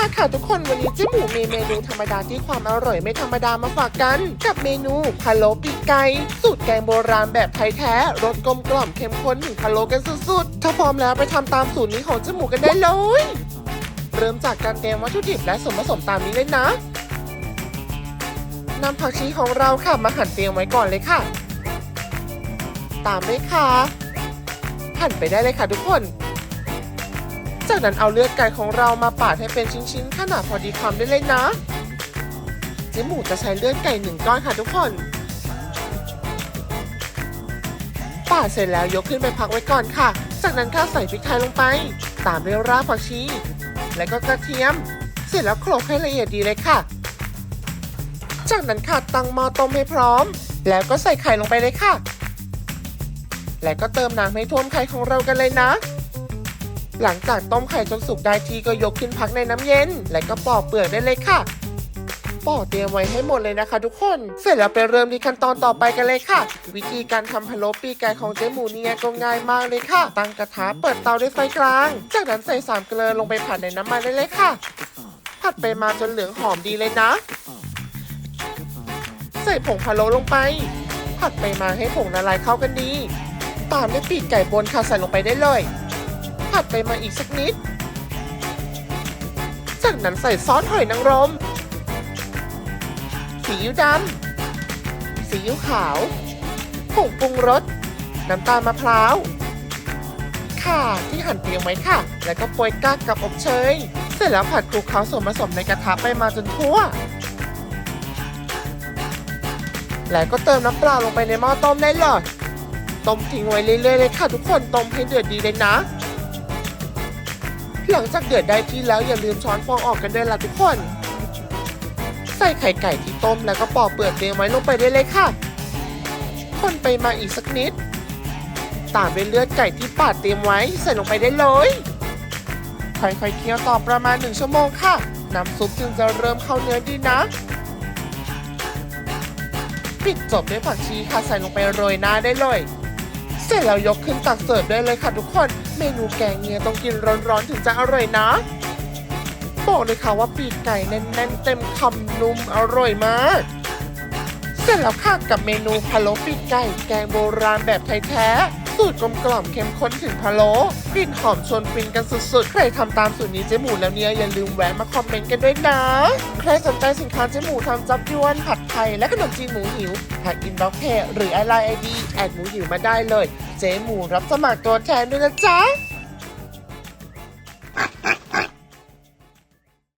าค่ะทุกคนวันนี้เจ๊หมูมีเมนูธรรมดาที่ความอร่อยไม่ธรรมดามาฝากกัน กับเมนูพะโล้ปีกไก่สูตรแกงโบราณแบบไทยแท้รสกลมกล่อมเข้มข้นถึงพะโล้กันสุดๆ ถ้าพร้อมแล้วไปทำตามสูตรนี้ของเจ๊หมูกันได้เลย เริ่มจากการเตรียมวัตถุดิบและส่วนผสมตามนี้เลยนะนำผักชีของเราค่ะมาหั่นเตรียมไว้ก่อนเลยค่ะ ตามด้วยค่ะหั่นไปได้เลยค่ะทุกคน จากนั้นเอาเลือดไก่ของเรามาปาดให้เป็นชิ้นๆขนาดพอดีคำได้เลยนะ เจ๊หมูจะใช้เลือดไก่หนึ่งก้อนค่ะทุกคนปาดเสร็จแล้วยกขึ้นไปพักไว้ก่อนค่ะ จากนั้นก็ใส่พริกไทยลงไป ตามด้วยรากผักชี และก็กระเทียม เสร็จแล้วโขลกให้ละเอียดดีเลยค่ะ จากนั้นค่ะตั้งหม้อต้มให้พร้อม แล้วก็ใส่ไข่ลงไปเลยค่ะ และก็เติมน้ำให้ท่วมไข่ของเรากันเลยนะ หลังจากต้มไข่จนสุกได้ทีก็ยกขึ้นพักในน้ำเย็น และก็ปอกเปลือกได้เลยค่ะปอกเตรียมไว้ให้หมดเลยนะคะ ทุกคน เสร็จแล้วไปเริ่มที่ขั้นตอนต่อไปกันเลยค่ะ วิธีการทำพะโล้ปีกไก่ของเจ๊หมูเนี่ยก็ง่ายมากเลยค่ะ ตั้งกระทะเปิดเตาด้วยไฟกลาง จากนั้นใส่สามเกลือลงไปผัดในน้ำมันได้เลยค่ะ ผัดไปมาจนเหลืองหอมดีเลยนะ ใส่ผงพะโล้ลงไป ผัดไปมาให้ผงละลายเข้ากันดี ตามด้วยปีกไก่บนค่ะใส่ลงไปได้เลย ผัดไปมาอีกสักนิด จากนั้นใส่ซอสหอยนางรมซีอิ๊วดำซีอิ๊วขาวผงปรุงรส น้ำตาลมะพร้าวข่าที่หั่นเตรียมไว้ค่ะ แล้วก็โปรยก้ากับอบเชย เสร็จแล้วผัดคลุกเคล้าส่วนผสมในกระทะไปมาจนทั่ว แล้วก็เติมน้ำเปล่าลงไปในหม้อต้มได้เลยต้มทิ้งไว้เรื่อยๆเลยค่ะทุกคน ต้มให้เดือดดีเลยนะ หลังจากเดือดได้ที่แล้วอย่าลืมช้อนฟองออกกันด้วยล่ะทุกคน ใส่ไข่ไก่ที่ต้มแล้วก็ปอกเปลือกเตรียมไว้ลงไปได้เลยค่ะ คนไปมาอีกสักนิด ตามด้วยเลือดไก่ที่ปาดเตรียมไว้ใส่ลงไปได้เลย ค่อยๆเคี่ยวต่อประมาณหนึ่งชั่วโมงค่ะ น้ำซุปจึงจะเริ่มเข้าเนื้อดีนะ ปิดจบด้วยผักชีค่ะใส่ลงไปโรยหน้าได้เลย เสร็จแล้วยกขึ้นตักเสิร์ฟได้เลยค่ะทุกคน เมนูแกงเนี่ยต้องกินร้อนๆถึงจะอร่อยนะ บอกเลยค่ะว่าปีกไก่แน่นๆเต็มคำนุ่มอร่อยมาก เสร็จแล้วค่ะกับเมนูพะโล้ปีกไก่แกงโบราณแบบไทยแท้ สูตรกลมกล่อมเข้มข้นถึงพะโล้กลิ่นหอมชวนฟินกันสุดๆ ใครทำตามสูตรนี้เจ๊หมูแล้วเนี่ยอย่าลืมแวะมาคอมเมนต์กันด้วยนะ ใครสนใจสินค้าเจ๊หมูทำจับยวนผัดไทยและขนมจีนหมูหิวทักอินบ็อกเพจหรือไอไลน์ไอดีแอดหมูหิวมาได้เลย เจ๊หมูรับสมัครตัวแทนด้วยนะจ๊ะ